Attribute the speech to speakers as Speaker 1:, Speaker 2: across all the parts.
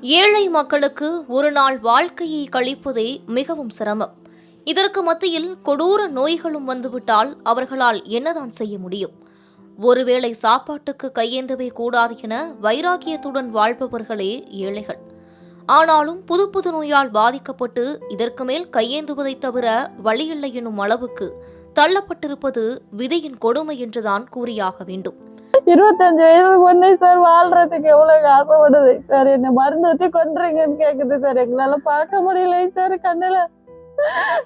Speaker 1: ஏழை மக்களுக்கு ஒரு நாள் வாழ்க்கையை கழிப்பதே மிகவும் சிரமம். இதற்கு மத்தியில் கொடூர நோய்களும் வந்துவிட்டால் அவர்களால் என்னதான் செய்ய முடியும்? ஒருவேளை சாப்பாட்டுக்கு கையேந்தவே கூடாது என வைராக்கியத்துடன் வாழ்பவர்களே ஏழைகள். ஆனாலும் புது புது நோயால் பாதிக்கப்பட்டு இதற்கு மேல் கையேந்துவதை தவிர வழியில்லை எனும் அளவுக்கு தள்ளப்பட்டிருப்பது விதியின் கொடுமை என்றுதான் கூறியாக வேண்டும்.
Speaker 2: இருபத்தஞ்சு வயசு பொண்ணு சார் வாழ்றதுக்கு எவ்வளவு ஆசைப்படுது. சார் என்ன மருந்து ஊத்தி கொண்டுறீங்கன்னு கேக்குது சார். எங்களால பார்க்க முடியல சார் கண்ணுல.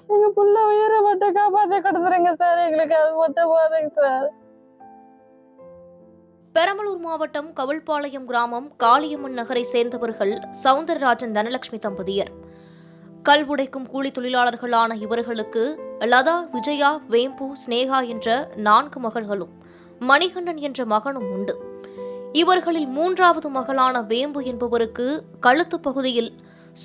Speaker 2: எங்க புள்ள உயிரை மட்டும் காப்பாத்தி கொடுத்துருங்க சார். எங்களுக்கு அது மட்டும் போதுங்க சார்.
Speaker 1: பெரம்பலூர் மாவட்டம் கவுள்பாளையம் கிராமம் காளியம்மன் நகரை சேர்ந்தவர்கள் சவுந்தரராஜன் தனலட்சுமி தம்பதியர். கல் உடைக்கும் கூலி தொழிலாளர்களான இவர்களுக்கு லதா விஜயா வேம்பு ஸ்னேகா என்ற நான்கு மகள்களும். மணிகண்டன் என்ற மகனும் உண்டு. இவர்களில் மூன்றாவது மகளான வேம்பு என்பவருக்கு கழுத்து பகுதியில்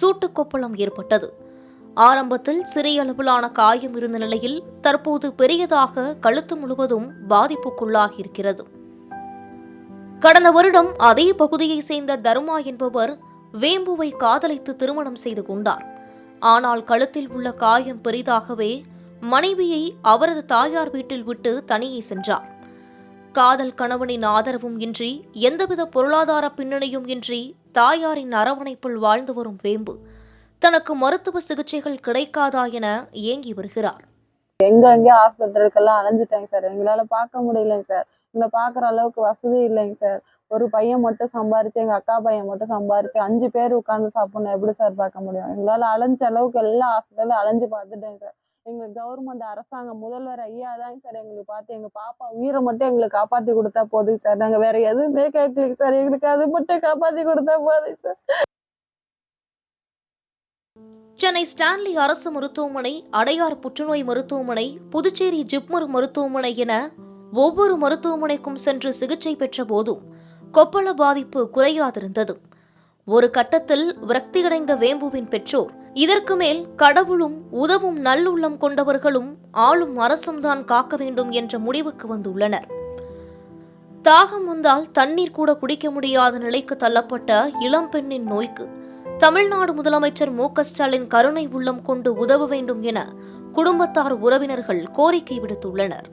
Speaker 1: சூட்டுக்கொப்பளம் ஏற்பட்டது. ஆரம்பத்தில் சிறிய அளவிலான காயம் இருந்த நிலையில் தற்போது பெரியதாக கழுத்து முழுவதும் பாதிப்புக்குள்ளாகியிருக்கிறது. கடந்த வருடம் அதே பகுதியை சேர்ந்த தருமா என்பவர் வேம்புவை காதலித்து திருமணம் செய்து கொண்டார். ஆனால் கழுத்தில் உள்ள காயம் பெரிதாகவே மனைவியை அவரது தாயார் வீட்டில் விட்டு தனியே சென்றார். காதல் கணவனின் ஆதரவும் இன்றி எந்தவித பொருளாதார பின்னணியும் இன்றி தாயாரின் அரவணைப்பில் வாழ்ந்து வரும் வேம்பு. தனக்கு மருத்துவ சிகிச்சைகள் கிடைக்காதா என ஏங்கி வருகிறார்.
Speaker 2: எங்க எங்க ஆஸ்பத்திரிக்கெல்லாம் அலைஞ்சிட்டாங்க சார். எங்களால பார்க்க முடியலங்க சார். இந்த பாக்குற அளவுக்கு வசதி இல்லைங்க சார். ஒரு பையன் மட்டும் சம்பாரிச்சு எங்க அக்கா பையன் மட்டும் சம்பாரிச்சு அஞ்சு பேர் உட்காந்து சாப்பிடணும். எப்படி சார் பார்க்க முடியும்? எங்களால அலைஞ்ச அளவுக்கு எல்லா ஹாஸ்பிட்டலும் அலைஞ்சு பார்த்துட்டேங்க சார். எங்களுக்கு கவர்மெண்ட் அரசாங்கம் முதல்வர் ஐயா தான் சார் எங்களுக்கு பார்த்து எங்க பாப்பா உயிரை மட்டும் எங்களுக்கு காப்பாத்தி கொடுத்தா போதும் சார். நாங்க வேற எதுவுமே கேட்கல சார். எங்களுக்கு அது மட்டும் காப்பாத்தி கொடுத்தா போதும் சார்.
Speaker 1: சென்னை ஸ்டான்லி அரசு மருத்துவமனை அடையார் புற்றுநோய் மருத்துவமனை புதுச்சேரி ஜிப்மர் மருத்துவமனை என ஒவ்வொரு மருத்துவமனைக்கும் சென்று சிகிச்சை பெற்ற போதும் கொப்பள பாதிப்பு குறையாதிருந்தது. ஒரு கட்டத்தில் விரக்தியடைந்த வேம்புவின் பெற்றோர் இதற்கு மேல் கடவுளும் உதவும் நல்லுள்ளம் கொண்டவர்களும் ஆளும் அரசும் தான் காக்க வேண்டும் என்ற முடிவுக்கு வந்துள்ளனர். தாகம் வந்தால் தண்ணீர் கூட குடிக்க முடியாத நிலைக்கு தள்ளப்பட்ட இளம்பெண்ணின் நோய்க்கு தமிழ்நாடு முதலமைச்சர் மு ஸ்டாலின் கருணை உள்ளம் கொண்டு உதவ வேண்டும் என குடும்பத்தார் உறவினர்கள் கோரிக்கை விடுத்துள்ளனர்.